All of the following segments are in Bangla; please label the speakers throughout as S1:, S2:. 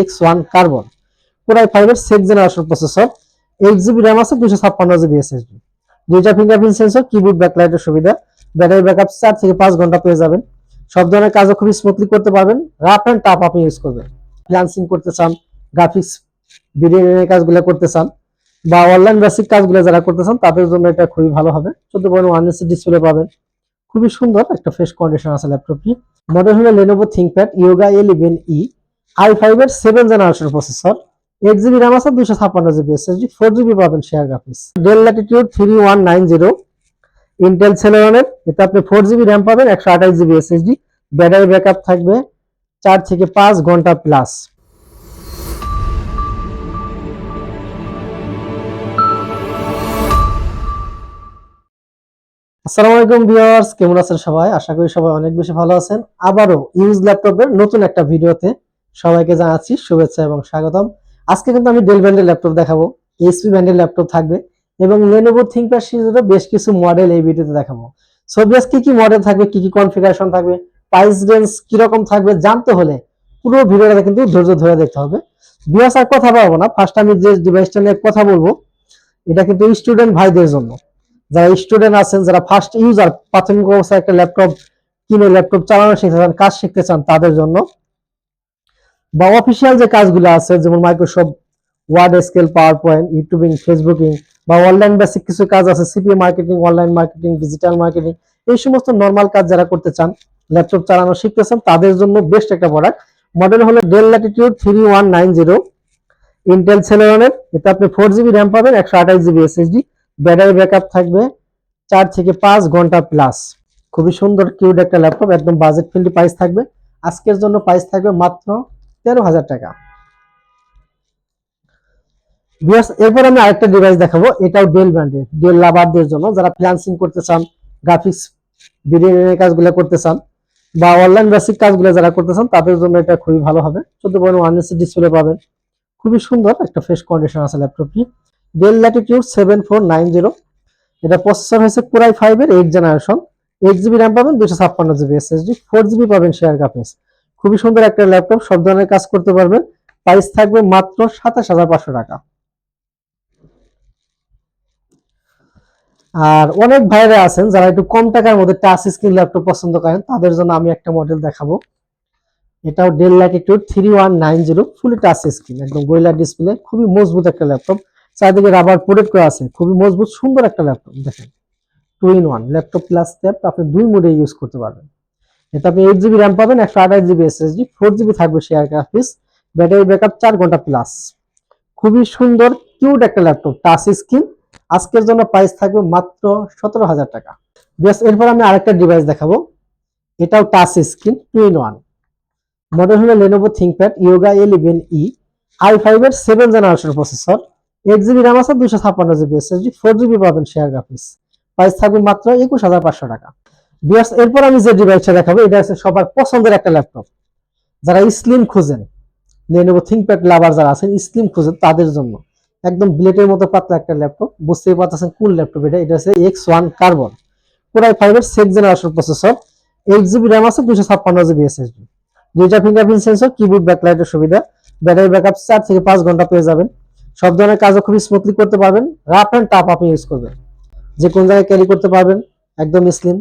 S1: X one carbon core i ফাইভের six generation processor eight GB RAM আছে দুশো ছাপ্পান্ন জিবি এসএসডি দুইটা ফিঙ্গারপ্রিন্ট সেন্সর কিবোর্ড ব্যাকলাইটের সুবিধা। ব্যাটারি ব্যাকআপ চার থেকে পাঁচ ঘণ্টা পেয়ে যাবেন। সব ধরনের কাজও খুবই স্মুথলি করতে পারবেন। রাফ অ্যান্ড টাফ আপনি ইউজ করবেন। ফ্রিলান্সিং করতে চান গ্রাফিক্স ভিডিও কাজগুলো করতে চান, বা অনলাইন বেসিক কাজগুলো যারা করতে চান, তাদের জন্য এটা খুবই ভালো হবে। চোদ্দ পয়েন্ট ওয়ান ইঞ্চি ডিসপ্লে পাবেন। খুবই সুন্দর একটা ফ্রেশ কন্ডিশন আছে ল্যাপটপটি মডেল হলো Lenovo ThinkPad Yoga eleven E I five এর seven generation processor eight GB RAM আছে দুশো ছাপ্পান্ন জিবি এসএসডি ফোর জিবি পাবেন share graphics Dell Latitude three one nine zero Intel সেলেরনের এতে আপনি ফোর জিবি র্যাম পাবেন, একশো আঠাশ জিবি এসএসডি ব্যাটারি ব্যাকআপ থাকবে চার থেকে পাঁচ ঘণ্টা প্লাস আসসালামু আলাইকুম ভিউয়ার্স, কেমন আছেন সবাই? আশা করি সবাই অনেক বেশি ভালো আছেন। আবারও ইউজ ল্যাপটপের নতুন একটা ভিডিওতে সবাইকে জানাচ্ছি শুভেচ্ছা এবং স্বাগতম। আজকে কিন্তু আমি ডেল ব্র্যান্ডের ল্যাপটপ দেখাবো এইচপি ব্র্যান্ডের ল্যাপটপ থাকবে এবং লেনোভো থিঙ্কপ্যাড সিরিজেরও বেশ কিছু মডেল এই ভিডিওতে দেখাবো। সো বেশ কি কি মডেল থাকবে, কি কি কনফিগারেশন থাকবে প্রাইস রেঞ্জ কীরকম থাকবে জানতে হলে পুরো ভিডিওটা কিন্তু ধৈর্য ধরে দেখতে হবে। ভিউয়ার্স আর কথা বলব না ফার্স্ট আমি যে ডিভাইসটা নিয়ে কথা বলব, এটা কিন্তু স্টুডেন্ট ভাইদের জন্য। যারা স্টুডেন্ট আছেন, যারা ফার্স্ট ইউজার প্রাথমিক অবস্থায় একটা ল্যাপটপ কিনে ল্যাপটপ চালানো শিখতে চান, কাজ শিখতে চান, তাদের জন্য বা অফিসিয়াল যে কাজগুলো আছে, যেমন মাইক্রোসফট ওয়ার্ড স্কেল পাওয়ার পয়েন্ট ইউটিউবিং ফেসবুকিং বা অনলাইন বেসিক কিছু কাজ আছে CPA marketing online marketing digital marketing এই সমস্ত নর্মাল কাজ যারা করতে চান ল্যাপটপ চালানো শিখতে চান তাদের জন্য বেস্ট একটা প্রোডাক্ট মডেল হলো Dell Latitude three one nine zero Intel সেলেরনের এতে আপনি ফোর জিবি র্যাম পাবেন, একশো আঠাশ জিবি এসএসডি ব্যাটারি ব্যাকআপ থাকবে চার থেকে পাঁচ ঘণ্টা প্লাস খুবই সুন্দর কিউড একটা ল্যাপটপ একদম বাজেট ফ্রেন্ডলি প্রাইস থাকবে। আজকের জন্য প্রাইস থাকবে মাত্র তেরো হাজার টাকা। এরপর আমি আরেকটা ডিভাইস দেখাবো, এটাও ডেল ব্র্যান্ডের ডেল লাভারদের জন্য। যারা ফ্রিল্যান্সিং করতে চান গ্রাফিক্স ভিডিও কাজগুলো করতে চান, বা অনলাইন বেসিক কাজগুলো যারা করতে চান, তাদের জন্য এটা খুবই ভালো হবে। চোদ্দ পয়েন্ট ওয়ান ইঞ্চি ডিসপ্লে পাবেন। খুবই সুন্দর, একটা ফ্রেশ কন্ডিশন আছে ল্যাপটপটি Dell Latitude seven four nine zero এটা প্রসেসর হয়েছে কোরাই ফাইভ এর eight generation eight GB RAM পাবেন দুশো ছাপ্পান্ন জিবি এসএসডি ফোর জিবি পাবেন শেয়ার গ্রাফিক্স খুবই সুন্দর একটা ল্যাপটপ, সব ধরনের কাজ করতে পারবে। প্রাইস থাকবে মাত্র সাতাশ হাজার পাঁচশো টাকা। আর অনেক ভাইরা আছেন যারা একটু কম টাকার মধ্যে টাচ স্ক্রিন ল্যাপটপ পছন্দ করেন, তাদের জন্য আমি একটা মডেল দেখাবো। এটাও Dell Latitude three one nine zero fully touch screen একদম গোয়েলা ডিসপ্লে খুবই মজবুত একটা ল্যাপটপ চারিদিকে রাবার প্রোটেক্ট করা আছে, খুবই মজবুত, সুন্দর একটা ল্যাপটপ দেখেন। Two in one laptop plus tab আপনি দুই মোডে ইউজ করতে পারবেন। এতে আপনি এইট জিবি র্যাম পাবেন, একশো আঠাশ জিবি এসএসডি ফোর জিবি থাকবে শেয়ার গ্রাফিক্স ব্যাটারি ব্যাকআপ চার ঘণ্টা প্লাস খুবই সুন্দর কিউট একটা ল্যাপটপ টাচ স্ক্রিন আজকের জন্য প্রাইস থাকবে মাত্র সতেরো হাজার টাকা। বেশ, এরপর আমি আরেকটা ডিভাইস দেখাবো। এটাও touch screen two in one model হলো Lenovo ThinkPad Yoga eleven E I five এর seven generation processor eight GB RAM আছে দুশো ছাপ্পান্ন জিবি এসএসডি ফোর জিবি পাবেন শেয়ার গ্রাফিক্স প্রাইস থাকবে মাত্র একুশ হাজার পাঁচশো টাকা। বিয়ার্স এরপর আমি যে ডিভাইসটা দেখাবো, এটা হচ্ছে সবার পছন্দের একটা ল্যাপটপ যারা স্লিম খুঁজেন লেনোভো থিঙ্কপ্যাড লাভার যারা আছেন স্লিম খুঁজেন তাদের জন্য। একদম ব্লেডের মতো পাতলা একটা ল্যাপটপ বুঝতেই পারতেছেন কোন ল্যাপটপ এটা? এটা হচ্ছে X one carbon core i five এর generation processor eight GB RAM আছে দুশো ছাপ্পান্ন জিবি এসএসডি দুইটা ফিঙ্গারপ্রিন্ট সেন্সর কিবোর্ড ব্যাকলাইটের সুবিধা। ব্যাটারি ব্যাকআপ চার থেকে পাঁচ ঘণ্টা পেয়ে যাবেন। সব ধরনের কাজও খুবই স্মুথলি করতে পারবেন। রাফ অ্যান্ড টাফ আপনি ইউজ করবেন। যে কোন জায়গায় ক্যারি করতে পারবেন, একদম স্লিম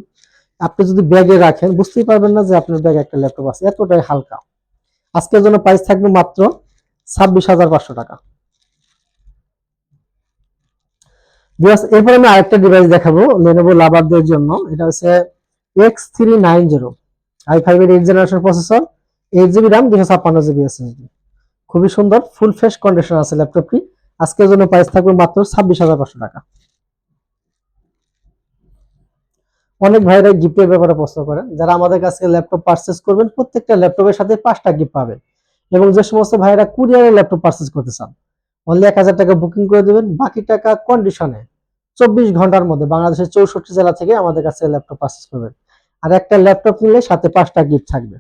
S1: আপনি যদি ব্যাগে রাখেন, বুঝতেই পারবেন না যে আপনার ব্যাগে একটা ল্যাপটপ আছে। এতটাই হালকা। আজকের জন্য প্রাইস থাকবে মাত্র ছাব্বিশ হাজার পাঁচশো টাকা। এরপর আমি আরেকটা ডিভাইস দেখাবো লেনোভো লাভারদের জন্য। এটা হচ্ছে X three nine zero I five এর eight generation processor eight GB RAM দুশো ছাপ্পান্ন জিবি এস এসএসডি খুবই সুন্দর ফুল ফ্রেশ কন্ডিশন আছে ল্যাপটপটি। আজকের জন্য প্রাইস থাকবে মাত্র ছাব্বিশ হাজার পাঁচশো টাকা। অনেক ভাইরা গিফটের ব্যাপারে প্রশ্ন করেন। যারা আমাদের কাছে ল্যাপটপ পারচেস করবেন, প্রত্যেকটা ল্যাপটপের সাথে পাঁচটা গিফট পাবেন। এবং যে সমস্ত ভাইরা কুরিয়ারে ল্যাপটপ পারচেস করতে চান অনলি এক হাজার টাকা বুকিং করে দেবেন। বাকি টাকা কন্ডিশনে চব্বিশ ঘণ্টার মধ্যে বাংলাদেশের চৌষট্টি জেলা থেকে আমাদের কাছে ল্যাপটপ পারচেস করবেন। আর একটা ল্যাপটপ নিলে সাথে পাঁচটা গিফট থাকবে।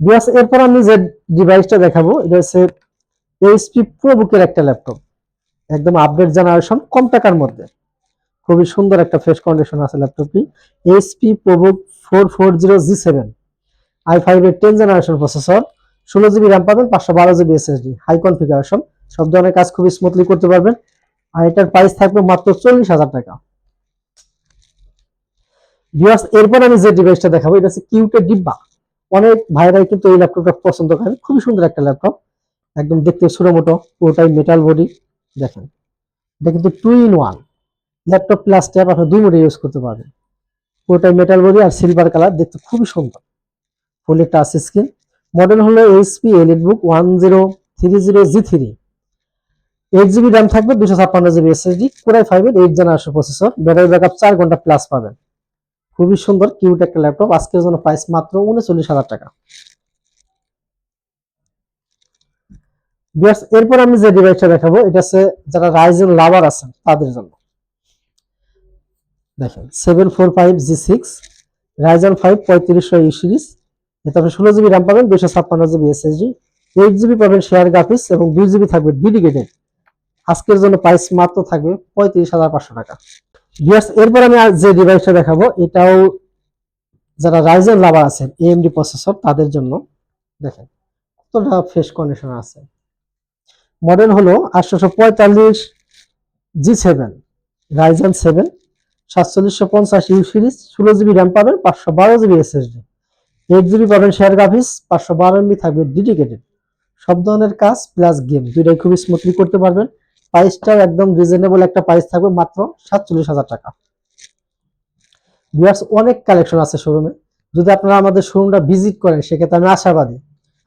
S1: বিয়াস এরপর আমি যে ডিভাইসটা দেখাবো, এটা হচ্ছে এইচপি প্রো বুকের একটা ল্যাপটপ একদম আপডেট জেনারেশন কম টাকার মধ্যে। খুবই সুন্দর একটা ফ্রেশ কন্ডিশন আছে ল্যাপটপটি HP ProBook four four zero G seven I five এর টেন জেনারেশন প্রসেসর ষোলো জিবি র্যাম পাবেন, পাঁচশো বারো জিবি এসএসডি হাই কনফিগারেশন সব ধরনের কাজ খুবই স্মুথলি করতে পারবেন। আর এটার প্রাইস থাকবে মাত্র চল্লিশ হাজার টাকা। ভিউয়ার্স এরপর আমি যে ডিভাইসটা দেখাবো, এটা হচ্ছে কিউটের ডিব্বা। অনেক ভাইরাই কিন্তু এই ল্যাপটপটা পছন্দ করেন। খুবই সুন্দর একটা ল্যাপটপ একদম দেখতে ছোট মোটো পুরোটাই মেটাল বডি দেখেন, এটা কিন্তু two in one laptop plus tab আপনি দুই মোডে ইউজ করতে পারবেন। পুরোটাই মেটাল বডি আর সিলভার কালার দেখতে খুবই সুন্দর। ফুলি টাচ স্ক্রিন মডেল হলো HP elite book one zero three zero G three eight GB RAM থাকবে দুশো ছাপ্পান্ন জিবি এসএসডি কোরাই ফাইভের eight generation processor battery backup চার ঘণ্টা প্লাস পাবেন। খুবই সুন্দর কিউট একটা ল্যাপটপ, আজকের জন্য প্রাইস মাত্র উনচল্লিশ হাজার টাকা। এরপর আমি যে ডিভাইসটা দেখাবো, এটা হচ্ছে যারা রাইজেন লাভার আছেন, তাদের জন্য। দেখেন seven four five G six Ryzen five পঁয়ত্রিশশো ইউ সিরিজ এতে আপনি ষোলো জিবি র্যাম পাবেন দুশো ছাপ্পান্ন জিবি এসএসডি এইট জিবি পাবেন শেয়ার গ্রাফিক্স এবং দুই জিবি থাকবে ডেডিকেটেড আজকের জন্য প্রাইস মাত্র থাকবে পঁয়ত্রিশ হাজার পাঁচশো টাকা। Viewers, এরপর আমি যে ডিভাইসটা দেখাবো এটাও যারা রাইজেন লাভার আছেন এএমডি প্রসেসর তাদের জন্য। দেখেন কতটা ফ্রেশ কন্ডিশন আছে। মডেল হলো আটশোশো পঁয়তাল্লিশ জি সেভেন রাইজেন সেভেন সাতচল্লিশশো পঞ্চাশ ইউ সিরিজ ষোলো জিবি র্যাম পাবেন, পাঁচশো বারো জিবি এসএসডি এইট জিবি পাবেন শেয়ার গ্রাফিক্স পাঁচশো বারো এমবি থাকবে ডেডিকেটেড সব ধরনের কাজ প্লাস গেম দুইটাই খুবই স্মুথলি করতে পারবেন। প্রাইসটাও একদম রিজনেবল একটা প্রাইস থাকবে মাত্র সাতচল্লিশ হাজার টাকা। ভিউয়ার্স অনেক কালেকশন আছে শোরুমে যদি আপনারা আমাদের শোরুমটা ভিজিট করেন, সেক্ষেত্রে আমি আশাবাদী।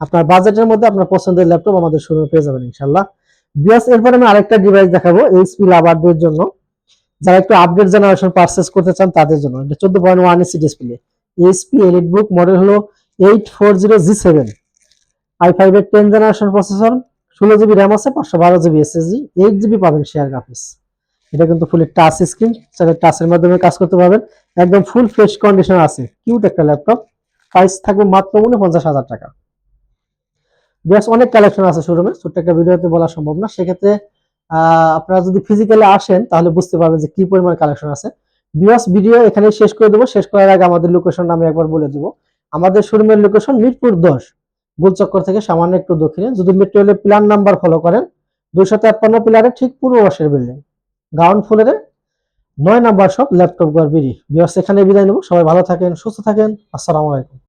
S1: আপনার বাজেটের মধ্যে আপনার পছন্দের ল্যাপটপ আমাদের শোরুমে পেয়ে যাবেন ইনশাল্লাহ ভিউয়ার্স এরপর আমি আরেকটা ডিভাইস দেখাবো এইচপি লাভারদের জন্য। যারা একটু আপডেট জেনারেশন পারচেস করতে চান, তাদের জন্য। এটা চোদ্দ point one EC display HP elite book model হলো eight four zero G seven i five এর টেন জেনারেশন প্রসেসর ষোলো জিবি র্যাম আছে, পাঁচশো বারো জিবি এসএসডি এইট জিবি পাবেন শেয়ার গ্রাফিক্স এটা কিন্তু ফুলি টাচ স্ক্রিন সেটা টাচের মাধ্যমে কাজ করতে পারবেন। একদম ফুল ফ্রেশ কন্ডিশন আছে। কিউট একটা ল্যাপটপ প্রাইস থাকবে মাত্র উনপঞ্চাশ হাজার টাকা। বেশ অনেক কালেকশন আছে শোরুমে ছোট্ট একটা ভিডিওতে বলা সম্ভব না। সেক্ষেত্রে আপনারা যদি ফিজিক্যালি আসেন, তাহলে বুঝতে পারবেন যে কি পরিমাণ কালেকশন আছে। বিয়াস ভিডিও এখানে শেষ করে দেবো। শেষ করার আগে আমাদের লোকেশন আমি একবার বলে দিব। আমাদের শোরুমের লোকেশন মিরপুর দশ, গোলচক্কর থেকে সামান্য একটু দক্ষিণে। যদি মেট্রো রেলের প্ল্যান নাম্বার ফলো করেন, দুইশো তেপ্পান্ন প্লারের ঠিক পূর্ব পাশের বিল্ডিং গ্রাউন্ড ফ্লোরে নয় নাম্বার সব ল্যাপটপ গড় বিড়ি। বিয়াস এখানে বিদায় নেব। সবাই ভালো থাকেন, সুস্থ থাকেন। আসসালামু আলাইকুম।